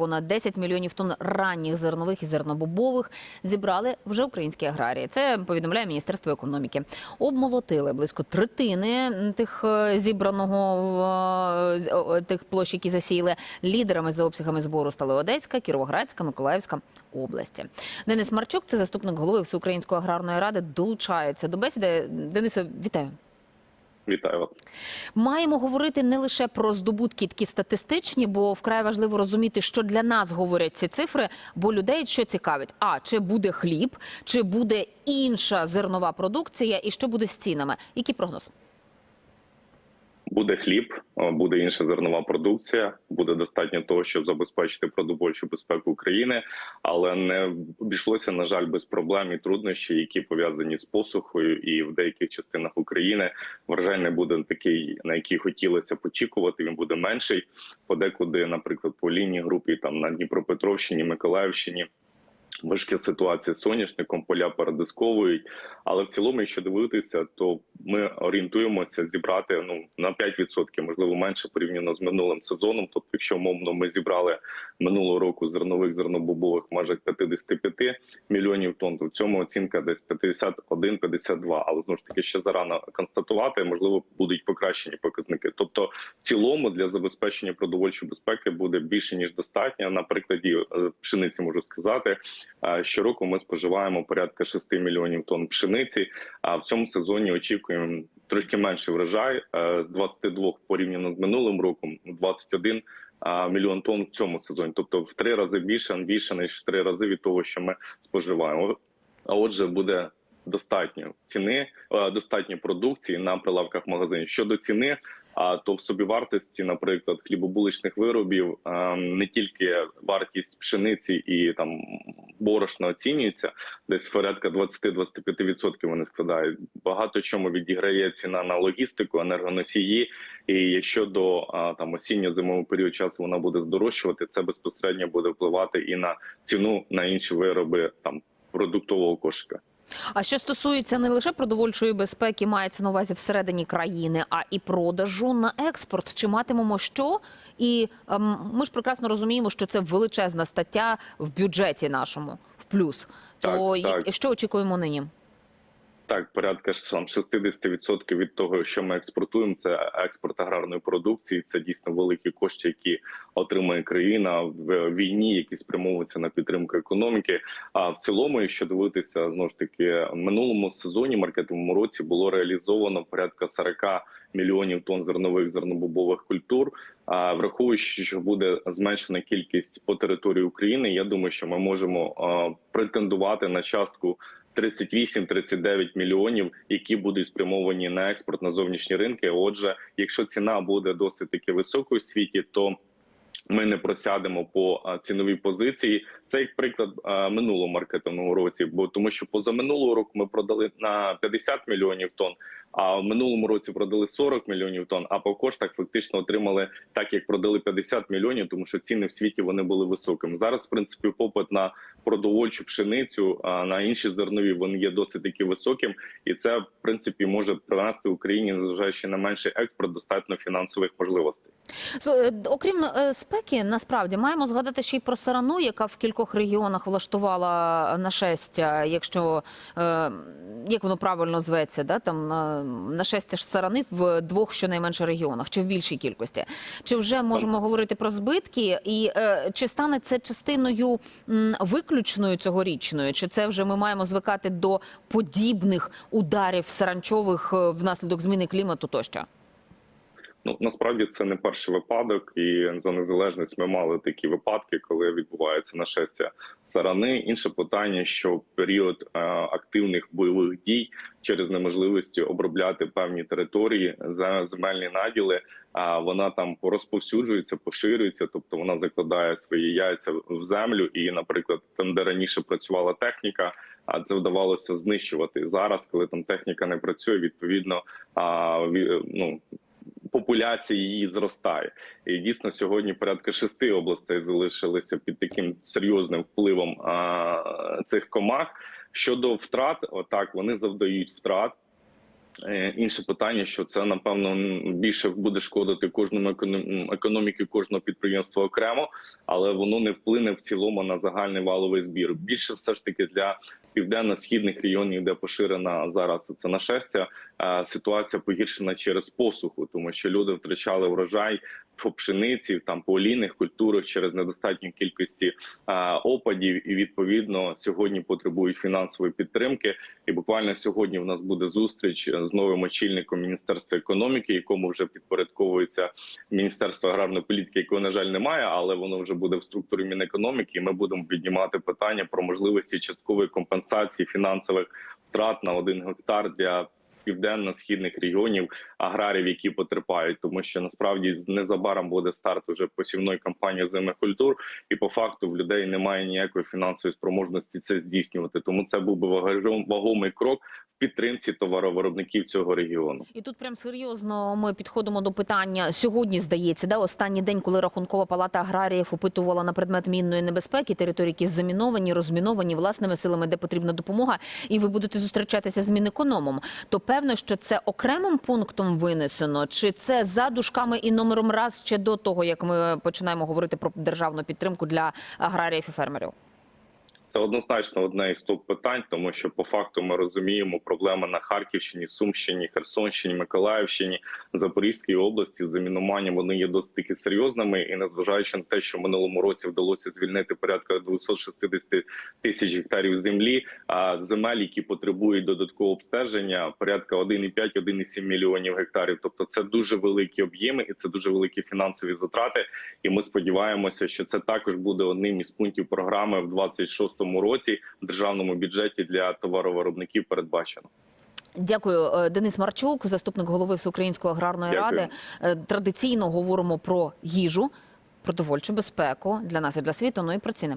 Понад 10 мільйонів тонн ранніх зернових і зернобобових зібрали вже українські аграрії. Це повідомляє Міністерство економіки. Обмолотили близько третини тих е, зібраного е, тих площ, які засіяли. Лідерами за обсягами збору стали Одеська, Кіровоградська, Миколаївська області. Денис Марчук, це заступник голови Всеукраїнської аграрної ради, долучається до бесіди. Денисе, вітаю. Вітаю вас. Маємо говорити не лише про здобутки такі статистичні, бо вкрай важливо розуміти, що для нас говорять ці цифри, бо людей що цікавить: а чи буде хліб, чи буде інша зернова продукція, і що буде з цінами? Який прогноз? Буде хліб, буде інша зернова продукція. Буде достатньо того, щоб забезпечити продовольчу безпеку України, але не обійшлося на жаль без проблем і труднощів, які пов'язані з посухою, і в деяких частинах України врожай не буде такий, на який хотілося очікувати. Він буде менший. Подекуди, наприклад, по лінії групі там на Дніпропетровщині, Миколаївщині. Важка ситуація з соняшником, поля передисковують. Але в цілому, якщо дивитися, то ми орієнтуємося зібрати ну на 5%, можливо, менше порівняно з минулим сезоном. Тобто, якщо умовно ми зібрали минулого року зернових зернобобових межах 55 мільйонів тонн, то в цьому оцінка десь 51-52. Але знову ж таки ще зарано констатувати, можливо, будуть покращені показники. Тобто, в цілому для забезпечення продовольчої безпеки буде більше ніж достатньо. На прикладі е, пшениці можу сказати. Е, Щороку ми споживаємо порядка 6 мільйонів тонн пшениці. А в цьому сезоні очікуємо трохи менший врожай е, з 22 порівняно з минулим роком. 21 а, мільйон тонн в цьому сезоні. Тобто в три рази більше, більше ніж в три рази від того, що ми споживаємо. А отже, буде достатньо ціни, е, достатньо продукції на прилавках магазинів. Щодо ціни. А то в собівартості, наприклад, хлібобуличних виробів е, не тільки вартість пшениці і там борошна оцінюється, десь порядка 20-25% вони складають. Багато чому відіграє ціна на логістику, енергоносії. І якщо до там осінньо-зимового період часу вона буде здорожчувати, це безпосередньо буде впливати і на ціну на інші вироби там продуктового кошика. А що стосується не лише продовольчої безпеки, мається на увазі всередині країни, а і продажу на експорт. Чи матимемо що? І ем, ми ж прекрасно розуміємо, що це величезна стаття в бюджеті нашому в плюс. Так, То так. що очікуємо нині? Так, порядка ж там 60% від того, що ми експортуємо, це експорт аграрної продукції. Це дійсно великі кошти, які отримує країна в війні, які спрямовуються на підтримку економіки. А в цілому, якщо дивитися знову ж таки, в минулому сезоні, маркетовому році було реалізовано порядка 40 мільйонів тонн зернових зернобобових культур. А враховуючи, що буде зменшена кількість по території України, я думаю, що ми можемо претендувати на частку 38-39 мільйонів, які будуть спрямовані на експорт на зовнішні ринки. Отже, якщо ціна буде досить таки високою в світі, то ми не просядемо по ціновій позиції. Це як приклад минулого маркетингового році, бо тому, що позаминулого року ми продали на 50 мільйонів тонн, а в минулому році продали 40 мільйонів тонн. А по коштах фактично отримали так, як продали 50 мільйонів, тому що ціни в світі вони були високими. Зараз, в принципі, попит на продовольчу пшеницю, на інші зернові вони є досить таки високим, і це в принципі може принести Україні, незважаючи на менший експорт, достатньо фінансових можливостей. Е, Окрім е, спеки, насправді маємо згадати ще й про сарану, яка в кількох регіонах влаштувала нашестя. Якщо е, як воно правильно зветься, да там нашестя ж сарани в двох щонайменше регіонах, чи в більшій кількості. Чи вже можемо говорити про збитки, і чи стане це частиною виключною цьогорічною? Чи це вже ми маємо звикати до подібних ударів саранчових внаслідок зміни клімату тощо? Ну насправді це не перший випадок, і за незалежність ми мали такі випадки, коли відбувається нашестя сарани. Інше питання, що в період е, активних бойових дій через неможливості обробляти певні території за земельні наділи, а вона там розповсюджується, поширюється, тобто вона закладає свої яйця в землю. І, наприклад, там, де раніше працювала техніка. А це вдавалося знищувати зараз, коли там техніка не працює. Відповідно, а ну популяція її зростає. І дійсно сьогодні порядка шести областей залишилися під таким серйозним впливом а, цих комах. Щодо втрат, отак вони завдають втрат. Е, Інше питання, що це напевно більше буде шкодити кожному економ- економіки кожного підприємства окремо, але воно не вплине в цілому на загальний валовий збір. Більше все ж таки для південно-східних регіонів, де поширена зараз це нашестя, ситуація погіршена через посуху, тому що люди втрачали врожай по пшениці, там по олійних культурах через недостатню кількості е, опадів, і відповідно сьогодні потребують фінансової підтримки. І буквально сьогодні в нас буде зустріч з новим очільником міністерства економіки, якому вже підпорядковується міністерство аграрної політики, якого на жаль немає, але воно вже буде в структурі Мінекономіки. І ми будемо піднімати питання про можливості часткової компенсації фінансових втрат на один гектар для південно-східних регіонів аграрів, які потерпають, тому що насправді незабаром буде старт уже посівної кампанії зими культур, і по факту в людей немає ніякої фінансової спроможності це здійснювати. Тому це був би вагомий крок підтримці товаровиробників цього регіону. І тут прям серйозно ми підходимо до питання сьогодні. Здається, да останній день, коли рахункова палата аграріїв опитувала на предмет мінної небезпеки, території, які заміновані, розміновані власними силами, де потрібна допомога, і ви будете зустрічатися з мінекономом. То певно, що це окремим пунктом винесено, чи це за дужками і номером раз ще до того, як ми починаємо говорити про державну підтримку для аграріїв і фермерів. Це однозначно одне із топ питань, тому що по факту ми розуміємо проблеми на Харківщині, Сумщині, Херсонщині, Миколаївщині, Запорізькій області з замінуванням вони є досить таки серйозними. І незважаючи на те, що минулому році вдалося звільнити порядка 260 тисяч гектарів землі, а земель, які потребують додаткового обстеження, порядка 1,5-1,7 мільйонів гектарів. Тобто це дуже великі об'єми і це дуже великі фінансові затрати. І ми сподіваємося, що це також буде одним із пунктів програми в 26-му році в державному бюджеті для товаровиробників передбачено. Дякую, Е, Денис Марчук, заступник голови Всеукраїнської аграрної Дякую. ради. Е, Традиційно говоримо про їжу, продовольчу безпеку для нас і для світу. Ну і про ціни.